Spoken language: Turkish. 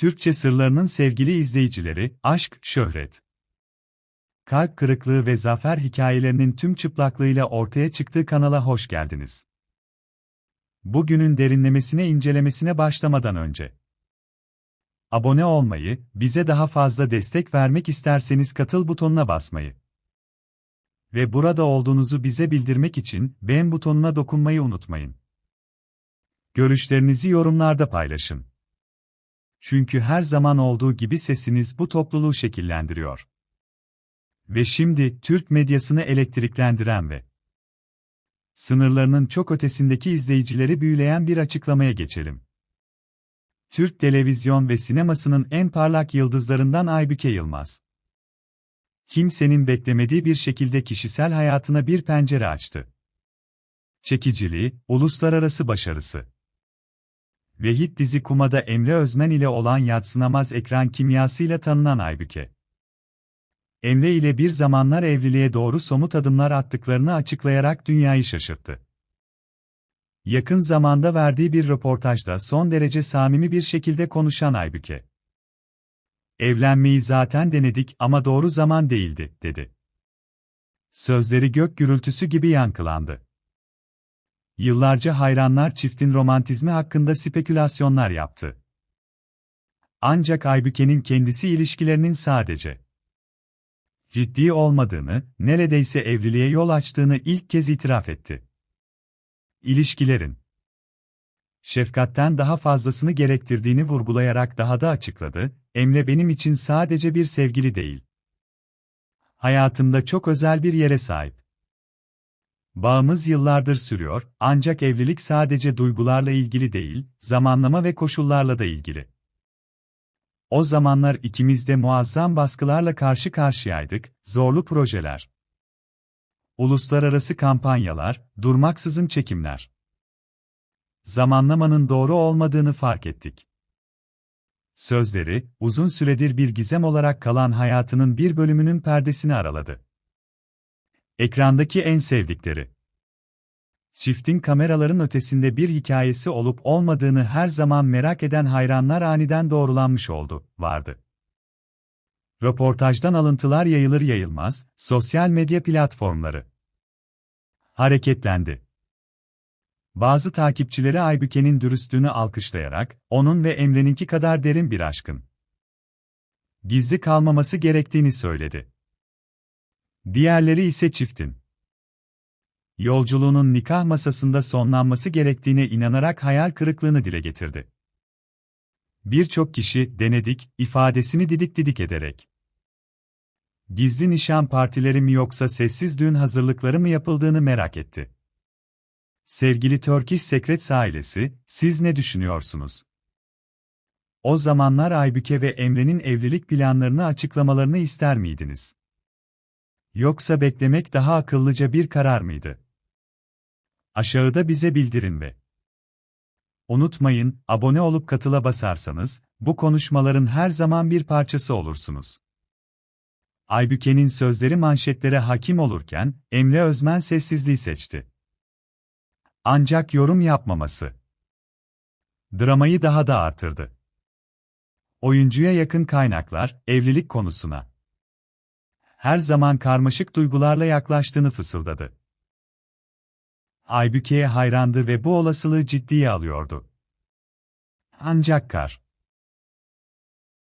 Türkçe sırlarının sevgili izleyicileri, aşk, şöhret, kalp kırıklığı ve zafer hikayelerinin tüm çıplaklığıyla ortaya çıktığı kanala hoş geldiniz. Bugünün derinlemesine incelemesine başlamadan önce abone olmayı, bize daha fazla destek vermek isterseniz katıl butonuna basmayı ve burada olduğunuzu bize bildirmek için beğen butonuna dokunmayı unutmayın. Görüşlerinizi yorumlarda paylaşın. Çünkü her zaman olduğu gibi sesiniz bu topluluğu şekillendiriyor. Ve şimdi Türk medyasını elektriklendiren ve sınırlarının çok ötesindeki izleyicileri büyüleyen bir açıklamaya geçelim. Türk televizyon ve sinemasının en parlak yıldızlarından Aybüke Yılmaz. Kimsenin beklemediği bir şekilde kişisel hayatına bir pencere açtı. Çekiciliği, uluslararası başarısı ve hit dizi Kuma'da Emre Özmen ile olan yadsınamaz ekran kimyasıyla tanınan Aybüke. Emre ile bir zamanlar evliliğe doğru somut adımlar attıklarını açıklayarak dünyayı şaşırttı. Yakın zamanda verdiği bir röportajda son derece samimi bir şekilde konuşan Aybüke. Evlenmeyi zaten denedik ama doğru zaman değildi, dedi. Sözleri gök gürültüsü gibi yankılandı. Yıllarca hayranlar çiftin romantizmi hakkında spekülasyonlar yaptı. Ancak Aybüke'nin kendisi ilişkilerinin sadece ciddi olmadığını, neredeyse evliliğe yol açtığını ilk kez itiraf etti. İlişkilerin şefkatten daha fazlasını gerektirdiğini vurgulayarak daha da açıkladı, Emre benim için sadece bir sevgili değil. Hayatımda çok özel bir yere sahip. Bağımız yıllardır sürüyor, ancak evlilik sadece duygularla ilgili değil, zamanlama ve koşullarla da ilgili. O zamanlar ikimiz de muazzam baskılarla karşı karşıyaydık, zorlu projeler. Uluslararası kampanyalar, durmaksızın çekimler. Zamanlamanın doğru olmadığını fark ettik. Sözleri, uzun süredir bir gizem olarak kalan hayatının bir bölümünün perdesini araladı. Ekrandaki en sevdikleri. Çiftin kameraların ötesinde bir hikayesi olup olmadığını her zaman merak eden hayranlar aniden doğrulanmış oldu, vardı. Röportajdan alıntılar yayılır yayılmaz, sosyal medya platformları hareketlendi. Bazı takipçileri Aybüke'nin dürüstlüğünü alkışlayarak, onun ve Emre'ninki kadar derin bir aşkın gizli kalmaması gerektiğini söyledi. Diğerleri ise çiftin yolculuğunun nikah masasında sonlanması gerektiğine inanarak hayal kırıklığını dile getirdi. Birçok kişi denedik ifadesini didik didik ederek gizli nişan partileri mi yoksa sessiz düğün hazırlıkları mı yapıldığını merak etti. Sevgili Turkish Secrets ailesi, siz ne düşünüyorsunuz? O zamanlar Aybüke ve Emre'nin evlilik planlarını açıklamalarını ister miydiniz? Yoksa beklemek daha akıllıca bir karar mıydı? Aşağıda bize bildirin ve unutmayın, abone olup katıla basarsanız, bu konuşmaların her zaman bir parçası olursunuz. Aybüke'nin sözleri manşetlere hakim olurken, Emre Özmen sessizliği seçti. Ancak yorum yapmaması dramayı daha da artırdı. Oyuncuya yakın kaynaklar, evlilik konusuna her zaman karmaşık duygularla yaklaştığını fısıldadı. Aybüke'ye hayrandı ve bu olasılığı ciddiye alıyordu. Ancak Kar